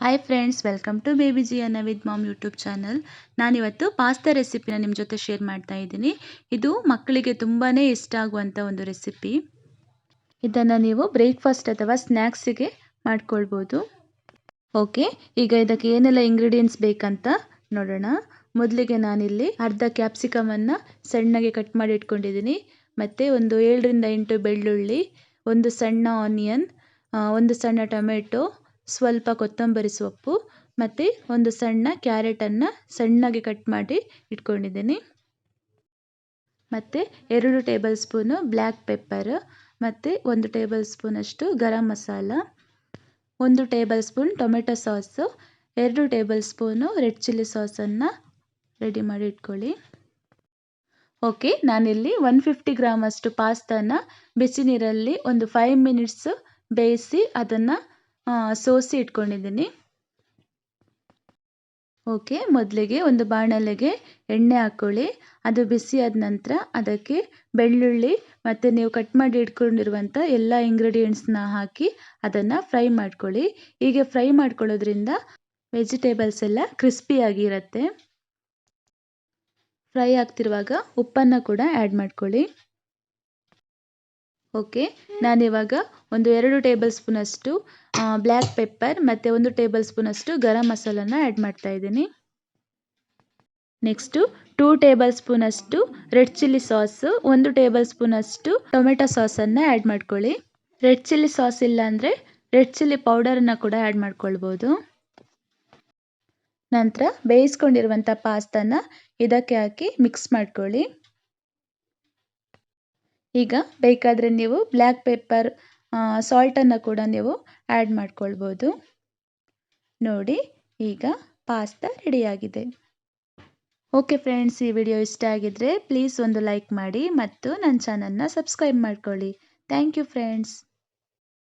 Hi friends welcome to baby ಜಿಯನ್ನ with mom YouTube channel ನಾನಿವತ್ತು pasta ರೆಸಿಪಿನ ನಿಮ್ಮ ಜೊತೆ ಶೇರ್ ಮಾಡ್ತಾ ಇದ್ದೀನಿ. ಇದು ಮಕ್ಕಳಿಗೆ ತುಂಬಾ ಇಷ್ಟ ಆಗುವಂಥ ಒಂದು ರೆಸಿಪಿ ಇದನ್ನು ನೀವು ಬ್ರೇಕ್ಫಾಸ್ಟ್ ಅಥವಾ ಸ್ನ್ಯಾಕ್ಸಿಗೆ ಮಾಡ್ಕೊಳ್ಬೋದು. ಓಕೆ ಈಗ ಇದಕ್ಕೆ ಏನೆಲ್ಲ ಇಂಗ್ರೀಡಿಯೆಂಟ್ಸ್ ಬೇಕಂತ ನೋಡೋಣ. ಮೊದಲಿಗೆ ನಾನಿಲ್ಲಿ ಅರ್ಧ ಕ್ಯಾಪ್ಸಿಕಮನ್ನು ಸಣ್ಣಗೆ ಕಟ್ ಮಾಡಿ ಇಟ್ಕೊಂಡಿದ್ದೀನಿ. ಮತ್ತು ಒಂದು ಏಳರಿಂದ ಎಂಟು ಬೆಳ್ಳುಳ್ಳಿ, ಒಂದು ಸಣ್ಣ ಆನಿಯನ್ ಒಂದು ಸಣ್ಣ ಟೊಮೆಟೊ ಸ್ವಲ್ಪ ಕೊತ್ತಂಬರಿ ಸೊಪ್ಪು ಮತ್ತು ಒಂದು ಸಣ್ಣ ಕ್ಯಾರೆಟನ್ನು ಸಣ್ಣಗೆ ಕಟ್ ಮಾಡಿ ಇಟ್ಕೊಂಡಿದ್ದೀನಿ. ಮತ್ತು ಎರಡು ಟೇಬಲ್ ಸ್ಪೂನು ಬ್ಲ್ಯಾಕ್ ಪೆಪ್ಪರ್ ಮತ್ತು ಒಂದು ಟೇಬಲ್ ಸ್ಪೂನಷ್ಟು ಗರಂ ಮಸಾಲ, ಒಂದು ಟೇಬಲ್ ಸ್ಪೂನ್ ಟೊಮೆಟೊ ಸಾಸು ಎರಡು ಟೇಬಲ್ ಸ್ಪೂನು ರೆಡ್ ಚಿಲ್ಲಿ ಸಾಸನ್ನು ರೆಡಿ ಮಾಡಿ ಇಟ್ಕೊಳ್ಳಿ. ಓಕೆ ನಾನಿಲ್ಲಿ ಒನ್ ಫಿಫ್ಟಿ ಗ್ರಾಮಷ್ಟು ಪಾಸ್ತಾನ ಬಿಸಿ ನೀರಲ್ಲಿ ಒಂದು ಫೈವ್ ಮಿನಿಟ್ಸು ಬೇಯಿಸಿ ಅದನ್ನು ಸೋಸಿ ಇಟ್ಕೊಂಡಿದ್ದೀನಿ. ಓಕೆ, ಮೊದಲಿಗೆ ಒಂದು ಬಾಣಲೆಗೆ ಎಣ್ಣೆ ಹಾಕ್ಕೊಳ್ಳಿ ಅದು ಬಿಸಿ ಆದ ನಂತರ ಅದಕ್ಕೆ ಬೆಳ್ಳುಳ್ಳಿ ಮತ್ತು ನೀವು ಕಟ್ ಮಾಡಿ ಇಟ್ಕೊಂಡಿರುವಂಥ ಎಲ್ಲ ಇಂಗ್ರೀಡಿಯೆಂಟ್ಸ್ನ ಹಾಕಿ ಅದನ್ನು ಫ್ರೈ ಮಾಡ್ಕೊಳ್ಳಿ. ಹೀಗೆ ಫ್ರೈ ಮಾಡ್ಕೊಳ್ಳೋದ್ರಿಂದ ವೆಜಿಟೇಬಲ್ಸ್ ಎಲ್ಲ ಕ್ರಿಸ್ಪಿಯಾಗಿರುತ್ತೆ ಫ್ರೈ ಆಗ್ತಿರುವಾಗ ಉಪ್ಪನ್ನು ಕೂಡ ಆ್ಯಡ್ ಮಾಡ್ಕೊಳ್ಳಿ. ಓಕೆ ನಾನಿವಾಗ ಒಂದು ಎರಡು ಟೇಬಲ್ ಸ್ಪೂನಷ್ಟು ಬ್ಲ್ಯಾಕ್ ಪೆಪ್ಪರ್ ಮತ್ತು ಒಂದು ಟೇಬಲ್ ಸ್ಪೂನಷ್ಟು ಗರಂ ಮಸಾಲನ ಆ್ಯಡ್ ಮಾಡ್ತಾ ಇದ್ದೀನಿ. ನೆಕ್ಸ್ಟು ಟೂ ಟೇಬಲ್ ಸ್ಪೂನಷ್ಟು ರೆಡ್ ಚಿಲ್ಲಿ ಸಾಸು ಒಂದು ಟೇಬಲ್ ಸ್ಪೂನಷ್ಟು ಟೊಮೆಟೊ ಸಾಸನ್ನು ಆ್ಯಡ್ ಮಾಡ್ಕೊಳ್ಳಿ. ರೆಡ್ ಚಿಲ್ಲಿ ಸಾಸ್ ಇಲ್ಲ ಅಂದರೆ ರೆಡ್ ಚಿಲ್ಲಿ ಪೌಡರನ್ನು ಕೂಡ ಆ್ಯಡ್ ಮಾಡ್ಕೊಳ್ಬೋದು. ನಂತರ ಬೇಯಿಸ್ಕೊಂಡಿರುವಂಥ ಪಾಸ್ತಾನ ಇದಕ್ಕೆ ಹಾಕಿ ಮಿಕ್ಸ್ ಮಾಡ್ಕೊಳ್ಳಿ. ಈಗ ಬೇಕಾದರೆ ನೀವು ಬ್ಲ್ಯಾಕ್ ಪೆಪ್ಪರ್ ಸಾಲ್ಟನ್ನು ಕೂಡ ನೀವು ಆ್ಯಡ್ ಮಾಡ್ಕೊಳ್ಬೋದು. ನೋಡಿ, ಈಗ ಪಾಸ್ತಾ ರೆಡಿಯಾಗಿದೆ ಓಕೆ ಫ್ರೆಂಡ್ಸ್ ಈ ವಿಡಿಯೋ ಇಷ್ಟ ಆಗಿದ್ದರೆ ಪ್ಲೀಸ್ ಒಂದು ಲೈಕ್ ಮಾಡಿ ಮತ್ತು ನನ್ನ ಚಾನಲ್ನ ಸಬ್ಸ್ಕ್ರೈಬ್ ಮಾಡ್ಕೊಳ್ಳಿ. Thank you friends